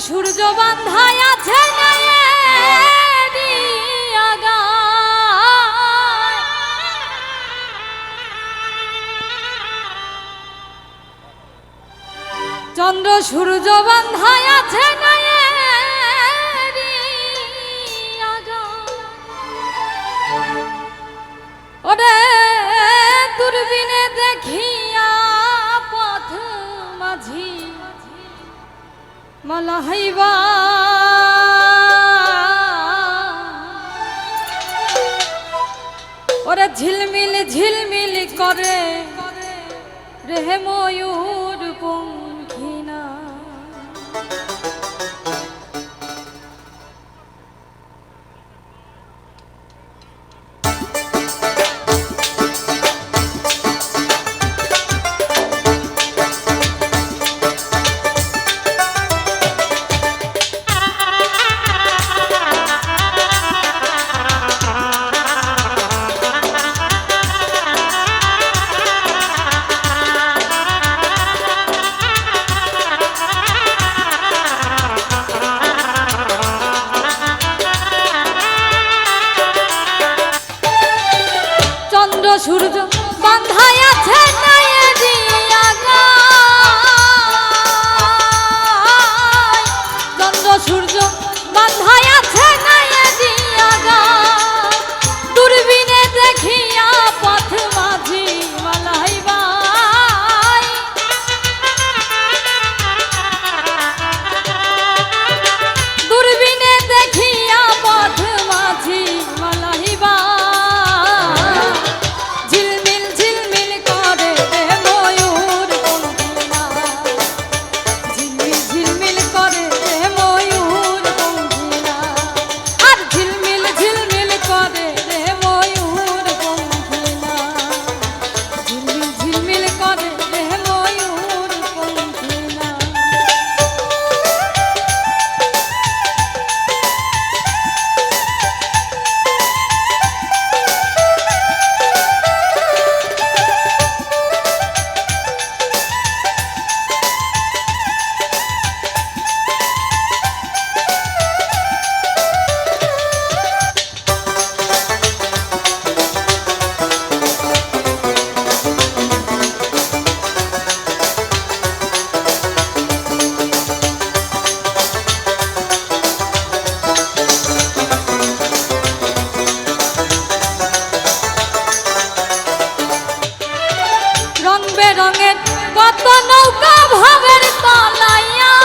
সূর্য বান্ধাই আছে না চন্দ্র সূর্য বান্ধাই আছে নায়েরি ওরে ঝিলমিল ঝিলমিল করে রেহে ময়ূর পঙ্খিনা রং বেরঙের কত নৌকা ভাবের তলাইয়া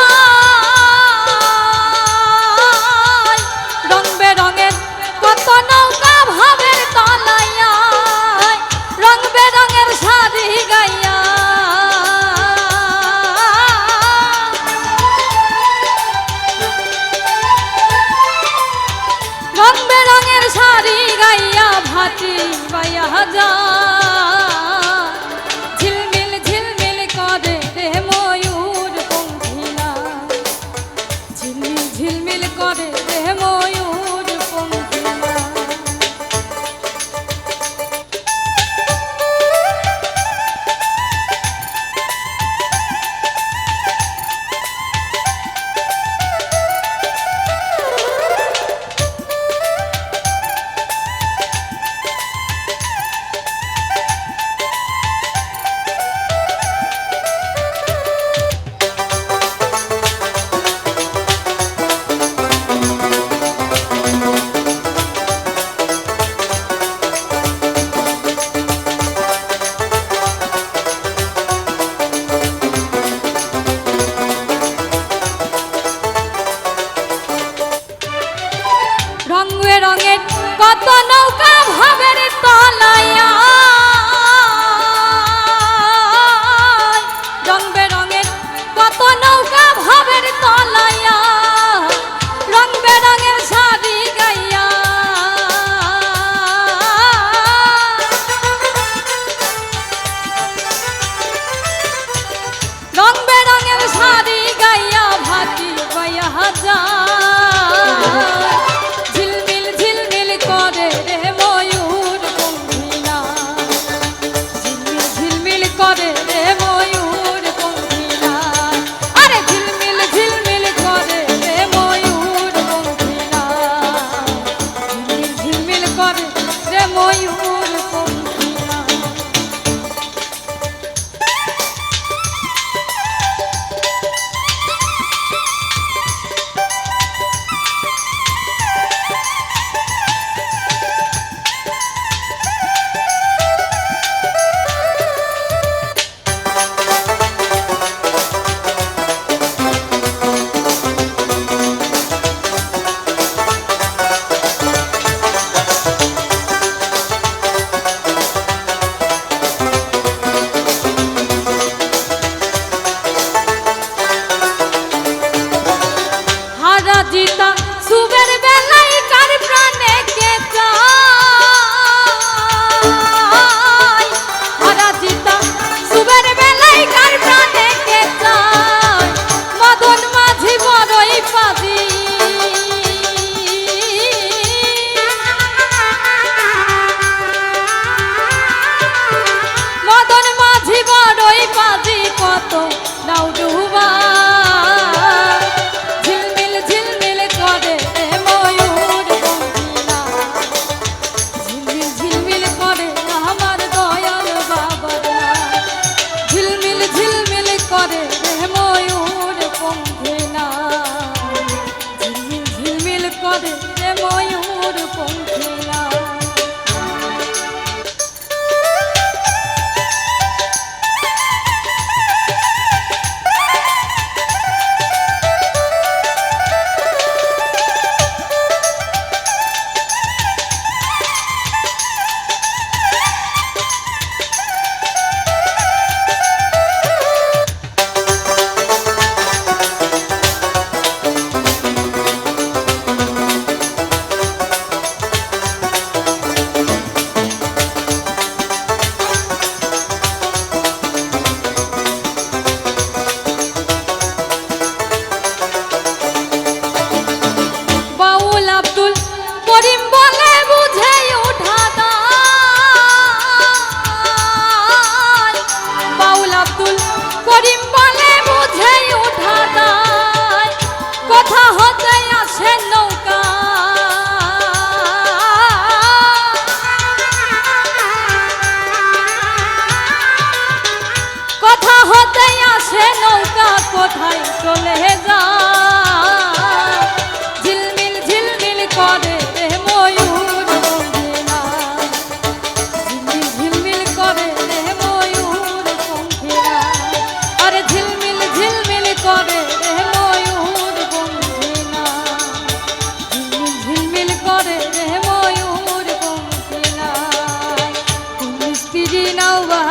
नवा